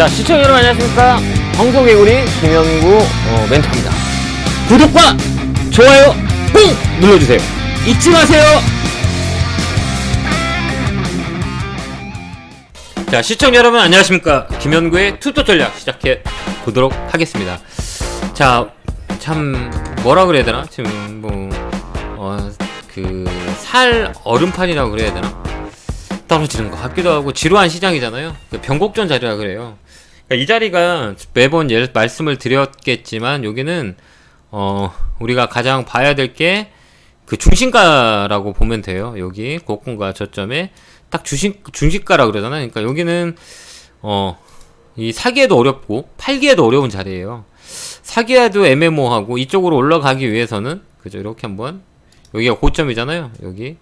자, 시청자 여러분 안녕하십니까? 황소개구리 김영구 어, 멘토입니다. 구독과 좋아요 꾹 눌러주세요. 잊지 마세요. 자, 시청자 여러분 안녕하십니까? 김현구의 투토 전략 시작해 보도록 하겠습니다. 자, 참 뭐라 그래야 되나? 지금 뭐 어, 그 살 얼음판이라고 그래야 되나? 떨어지는 것 같기도 하고 지루한 시장이잖아요. 그 변곡전 자리라 그래요. 그러니까 이 자리가 매번 예, 말씀을 드렸겠지만 여기는 어 우리가 가장 봐야 될 게 그 중심가라고 보면 돼요. 여기 고군과 저점에 딱 주신 중심가라 그러잖아요. 그러니까 여기는 어 이 사기에도 어렵고 팔기에도 어려운 자리예요. 사기에도 애매모호하고 이쪽으로 올라가기 위해서는 그죠 이렇게 한번 여기가 고점이잖아요. 여기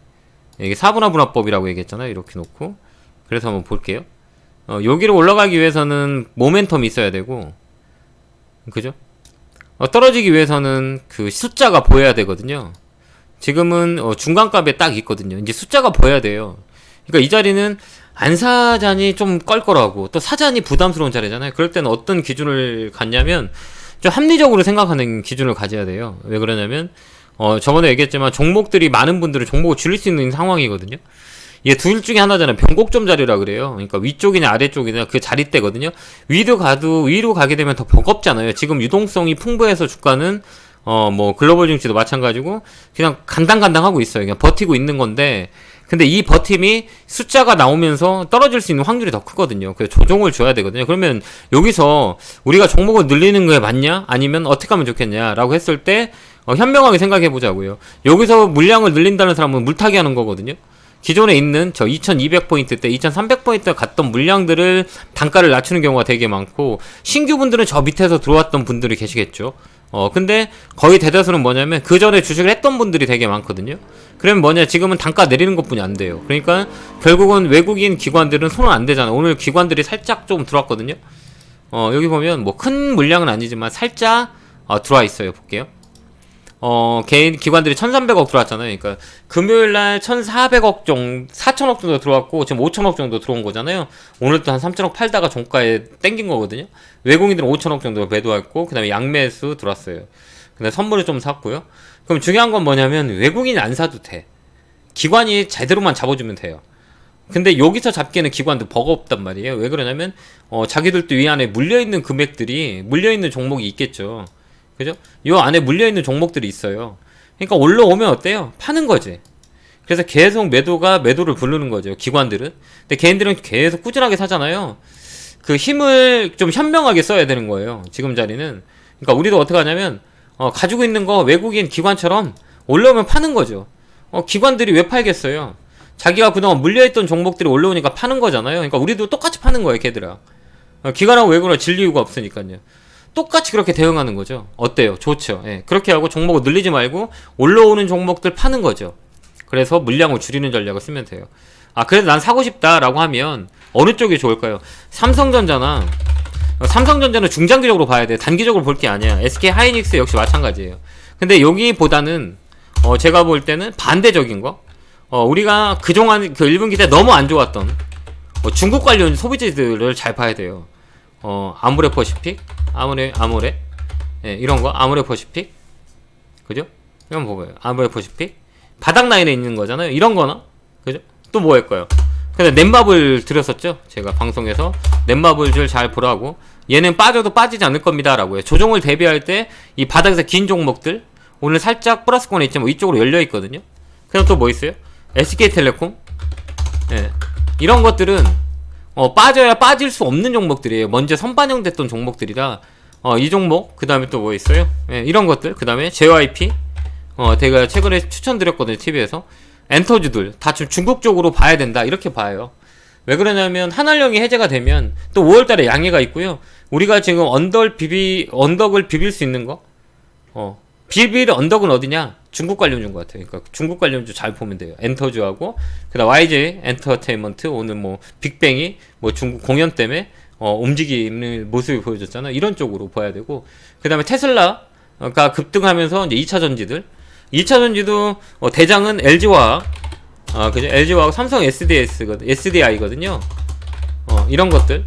이게 사분화 분화법이라고 얘기했잖아요. 이렇게 놓고 그래서 한번 볼게요. 어, 여기로 올라가기 위해서는 모멘텀이 있어야 되고 그죠? 어, 떨어지기 위해서는 그 숫자가 보여야 되거든요. 지금은 어, 중간값에 딱 있거든요. 이제 숫자가 보여야 돼요. 그러니까 이 자리는 안사잔이 좀 껄껄하고 또 사잔이 부담스러운 자리잖아요. 그럴 때는 어떤 기준을 갖냐면 좀 합리적으로 생각하는 기준을 가져야 돼요. 왜 그러냐면 어 저번에 얘기했지만 종목들이 많은 분들은 종목을 줄일 수 있는 상황이거든요. 이게 둘 중에 하나잖아요. 변곡점 자리라 그래요. 그러니까 위쪽이냐 아래쪽이냐 그 자리대거든요. 위로 가도 위로 가게 되면 더 버겁잖아요. 지금 유동성이 풍부해서 주가는 어 뭐 글로벌 증시도 마찬가지고 그냥 간당간당하고 있어요. 그냥 버티고 있는 건데 근데 이 버팀이 숫자가 나오면서 떨어질 수 있는 확률이 더 크거든요. 그래서 조정을 줘야 되거든요. 그러면 여기서 우리가 종목을 늘리는 거에 맞냐? 아니면 어떻게 하면 좋겠냐라고 했을 때 어, 현명하게 생각해 보자고요. 여기서 물량을 늘린다는 사람은 물타기 하는 거거든요. 기존에 있는 저 2200포인트 때 2300포인트 갔던 물량들을 단가를 낮추는 경우가 되게 많고 신규 분들은 저 밑에서 들어왔던 분들이 계시겠죠. 어 근데 거의 대다수는 뭐냐면 그 전에 주식을 했던 분들이 되게 많거든요. 그러면 뭐냐 지금은 단가 내리는 것뿐이 안 돼요. 그러니까 결국은 외국인 기관들은 손은 안 대잖아. 오늘 기관들이 살짝 좀 들어왔거든요. 어 여기 보면 뭐 큰 물량은 아니지만 살짝 어, 들어와 있어요. 볼게요. 어, 개인 기관들이 1,300억 들어왔잖아요. 그러니까 금요일 날 1,400억 정도, 4천억 정도 들어왔고 지금 5천억 정도 들어온 거잖아요. 오늘도 한 3천억 팔다가 종가에 땡긴 거거든요. 외국인들은 5천억 정도 매도했고 그다음에 양매수 들어왔어요. 근데 선물을 좀 샀고요. 그럼 중요한 건 뭐냐면 외국인이 안 사도 돼. 기관이 제대로만 잡아주면 돼요. 근데 여기서 잡기에는 기관도 버겁단 말이에요. 왜 그러냐면 어, 자기들도 이 안에 물려 있는 금액들이 물려 있는 종목이 있겠죠. 그죠? 이 안에 물려있는 종목들이 있어요. 그러니까 올라오면 어때요? 파는 거지. 그래서 계속 매도가 매도를 부르는 거죠. 기관들은. 근데 개인들은 계속 꾸준하게 사잖아요. 그 힘을 좀 현명하게 써야 되는 거예요. 지금 자리는. 그러니까 우리도 어떻게 하냐면, 어, 가지고 있는 거 외국인 기관처럼 올라오면 파는 거죠. 어, 기관들이 왜 팔겠어요? 자기가 그동안 물려있던 종목들이 올라오니까 파는 거잖아요. 그러니까 우리도 똑같이 파는 거예요, 걔들아. 어, 기관하고 외국으로 질 이유가 없으니까요. 똑같이 그렇게 대응하는 거죠. 어때요? 좋죠. 예. 그렇게 하고 종목을 늘리지 말고 올라오는 종목들 파는 거죠. 그래서 물량을 줄이는 전략을 쓰면 돼요. 아, 그래도 난 사고 싶다라고 하면 어느 쪽이 좋을까요? 삼성전자나 어, 삼성전자는 중장기적으로 봐야 돼. 단기적으로 볼 게 아니야. SK 하이닉스 역시 마찬가지예요. 근데 여기보다는 어, 제가 볼 때는 반대적인 거. 어, 우리가 그동안 그 1분기 때 너무 안 좋았던 어, 중국 관련 소비재들을 잘 봐야 돼요. 어, 아무레 퍼시픽, 아무레, 아무레, 예, 이런 거, 아무레 퍼시픽, 그죠? 이런 거 봐봐요. 아무레 퍼시픽, 바닥 라인에 있는 거잖아요. 이런 거나, 그죠? 또뭐 할까요? 근데 넷마블 드렸었죠? 제가 방송에서 넷마블 줄 잘 보라고. 얘는 빠져도 빠지지 않을 겁니다라고 요 조정을 대비할 때 이 바닥에서 긴 종목들 오늘 살짝 플러스권에 있지만 뭐 이쪽으로 열려 있거든요. 그럼 또 뭐 있어요? SK텔레콤, 예, 이런 것들은 어, 빠져야 빠질 수 없는 종목들이에요. 먼저 선반영됐던 종목들이라 어, 이 종목 그 다음에 또 뭐 있어요? 예, 이런 것들 그 다음에 JYP 어, 제가 최근에 추천드렸거든요 TV에서 엔터주들 다 지금 중국 쪽으로 봐야 된다 이렇게 봐요. 왜 그러냐면 한알령이 해제가 되면 또 5월달에 양해가 있고요. 우리가 지금 언덕 비비 언덕을 비빌 수 있는 거, 어 비빌 언덕은 어디냐? 중국 관련주인 것 같아요. 그러니까 중국 관련주 잘 보면 돼요. 엔터주하고 그다음 YG 엔터테인먼트 오늘 뭐 빅뱅이 뭐 중국 공연 때문에 어, 움직이는 모습이 보여줬잖아. 이런 쪽으로 봐야 되고 그다음에 테슬라가 급등하면서 이제 2차 전지들 2차 전지도 어, 대장은 LG와 아 그죠? LG와 삼성 SDS SDI거든요. 어 이런 것들.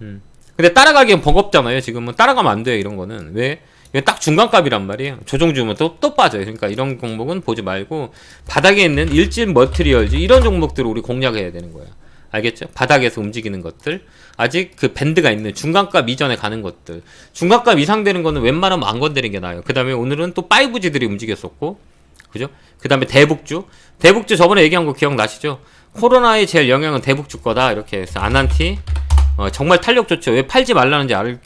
음. 근데 따라가기엔 버겁잖아요. 지금은 따라가면 안 돼요. 이런 거는 왜? 이건 딱 중간값이란 말이에요. 조정 주면 또, 또 빠져요. 그러니까 이런 종목은 보지 말고 바닥에 있는 일진 머트리얼즈 이런 종목들을 우리 공략해야 되는 거예요. 알겠죠? 바닥에서 움직이는 것들 아직 그 밴드가 있는 중간값 이전에 가는 것들 중간값 이상 되는 거는 웬만하면 안 건드리는 게 나아요. 그 다음에 오늘은 또 파이브지들이 움직였었고 그죠? 그 다음에 대북주 대북주 저번에 얘기한 거 기억나시죠? 코로나의 제일 영향은 대북주 거다 이렇게 해서 아난티 어, 정말 탄력 좋죠. 왜 팔지 말라는지 알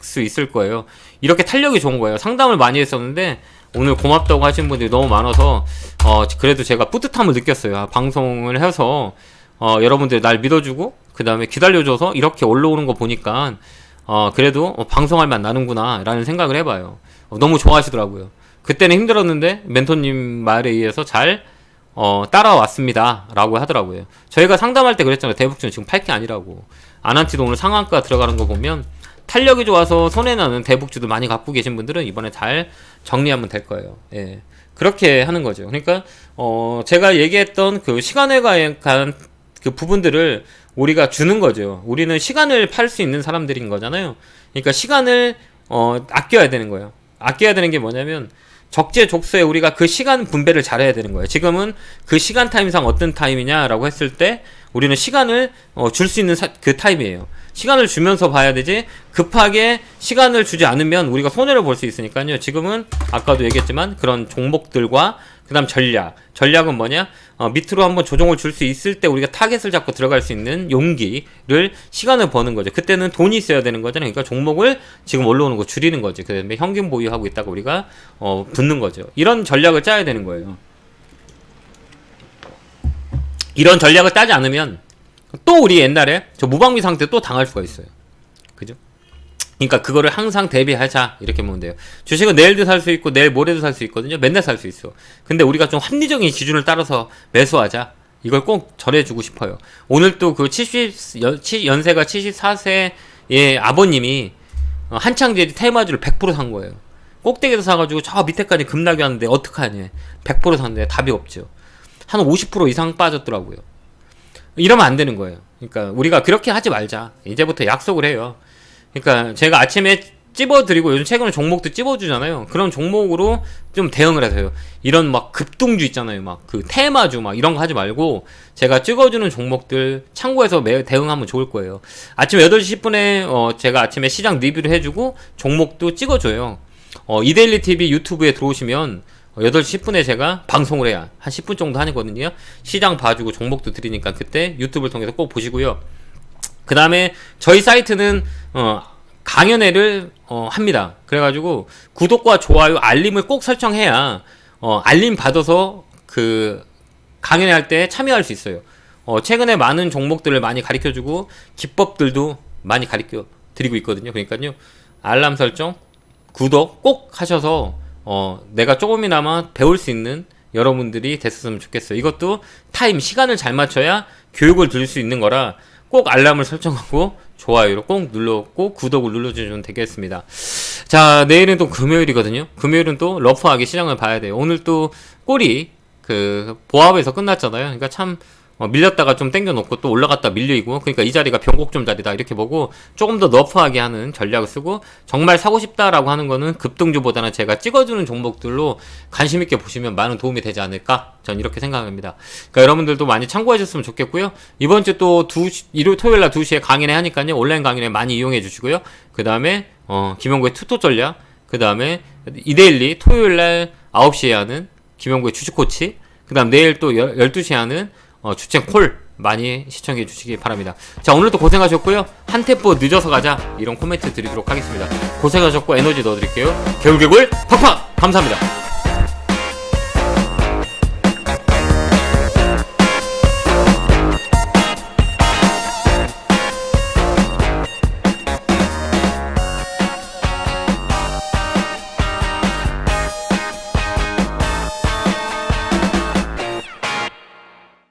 수 있을 거예요. 이렇게 탄력이 좋은 거예요. 상담을 많이 했었는데 오늘 고맙다고 하시는 분들이 너무 많아서 어, 그래도 제가 뿌듯함을 느꼈어요. 아, 방송을 해서 어, 여러분들 날 믿어주고 그 다음에 기다려줘서 이렇게 올라오는 거 보니까 어, 그래도 어, 방송할 만 나는구나 라는 생각을 해봐요. 어, 너무 좋아하시더라고요. 그때는 힘들었는데 멘토님 말에 의해서 잘 어, 따라왔습니다. 라고 하더라고요. 저희가 상담할 때 그랬잖아요. 대북주는 지금 팔 게 아니라고. 아난티도 오늘 상한가 들어가는 거 보면 탄력이 좋아서 손해나는 대북주도 많이 갖고 계신 분들은 이번에 잘 정리하면 될 거예요. 예. 그렇게 하는 거죠. 그러니까, 어, 제가 얘기했던 그 시간에 관한 그 부분들을 우리가 주는 거죠. 우리는 시간을 팔 수 있는 사람들인 거잖아요. 그러니까 시간을, 어, 아껴야 되는 거예요. 아껴야 되는 게 뭐냐면, 적재적소에 우리가 그 시간 분배를 잘해야 되는 거예요. 지금은 그 시간 타임상 어떤 타임이냐라고 했을 때 우리는 시간을 어, 줄 수 있는 사, 그 타임이에요. 시간을 주면서 봐야 되지 급하게 시간을 주지 않으면 우리가 손해를 볼 수 있으니까요. 지금은 아까도 얘기했지만 그런 종목들과 그 다음 전략. 전략은 뭐냐? 어, 밑으로 한번 조정을 줄 수 있을 때 우리가 타겟을 잡고 들어갈 수 있는 용기를 시간을 버는 거죠. 그때는 돈이 있어야 되는 거잖아요. 그러니까 종목을 지금 올라오는 거 줄이는 거지. 그다음에 현금 보유하고 있다가 우리가 어, 붙는 거죠. 이런 전략을 짜야 되는 거예요. 이런 전략을 짜지 않으면 또 우리 옛날에 저 무방비 상태 또 당할 수가 있어요. 그죠? 그러니까 그거를 항상 대비하자 이렇게 보면 돼요. 주식은 내일도 살 수 있고 내일 모레도 살 수 있거든요. 맨날 살 수 있어. 근데 우리가 좀 합리적인 기준을 따라서 매수하자. 이걸 꼭 전해주고 싶어요. 오늘 또 그 70, 연, 연세가 74세의 아버님이 어, 한창 뒤에 테마주를 100%산 거예요. 꼭대기에서 사가지고 저 밑에까지 급락이 왔는데 어떡하냐. 100% 샀는데 답이 없죠. 한 50% 이상 빠졌더라고요. 이러면 안 되는 거예요. 그러니까 우리가 그렇게 하지 말자. 이제부터 약속을 해요. 그러니까 제가 아침에 찝어드리고 요즘 최근에 종목도 찝어주잖아요. 그런 종목으로 좀 대응을 하세요. 이런 막 급등주 있잖아요. 막 그 테마주 막 이런 거 하지 말고 제가 찍어주는 종목들 참고해서 매, 대응하면 좋을 거예요. 아침 8시 10분에 어 제가 아침에 시장 리뷰를 해주고 종목도 찍어줘요. 어 이데일리 TV 유튜브에 들어오시면 8시 10분에 제가 방송을 해야 한 10분 정도 하거든요. 시장 봐주고 종목도 드리니까 그때 유튜브를 통해서 꼭 보시고요. 그 다음에 저희 사이트는 어, 강연회를 어, 합니다. 그래가지고 구독과 좋아요, 알림을 꼭 설정해야 어, 알림 받아서 그 강연회 할 때 참여할 수 있어요. 어, 최근에 많은 종목들을 많이 가르쳐주고 기법들도 많이 가르쳐 드리고 있거든요. 그러니까요. 알람 설정, 구독 꼭 하셔서 어, 내가 조금이나마 배울 수 있는 여러분들이 됐으면 좋겠어요. 이것도 타임, 시간을 잘 맞춰야 교육을 들을 수 있는 거라 꼭 알람을 설정하고 좋아요를 꼭 눌렀고 구독을 눌러주시면 되겠습니다. 자, 내일은 또 금요일이거든요. 금요일은 또 러프하게 시장을 봐야 돼요. 오늘 또 꼴이 그 보합에서 끝났잖아요. 그러니까 참 어, 밀렸다가 좀 땡겨놓고 또 올라갔다 밀리고 그러니까 이 자리가 변곡점 자리다 이렇게 보고 조금 더 너프하게 하는 전략을 쓰고 정말 사고 싶다라고 하는 거는 급등주보다는 제가 찍어주는 종목들로 관심 있게 보시면 많은 도움이 되지 않을까 전 이렇게 생각합니다. 그러니까 여러분들도 많이 참고해 주셨으면 좋겠고요. 이번 주 또 두 일요일 토요일 날 2시에 강의를 하니까요. 온라인 강의를 많이 이용해 주시고요. 그 다음에 어, 김영구의 투토 전략 그 다음에 이데일리 토요일 날 9시에 하는 김영구의 주식 코치 그 다음 내일 또 12시에 하는 어, 주책 콜 많이 시청해 주시기 바랍니다. 자, 오늘도 고생하셨고요. 한 템포 늦어서 가자. 이런 코멘트 드리도록 하겠습니다. 고생하셨고 에너지 넣어드릴게요. 개울개굴 팍팍! 감사합니다.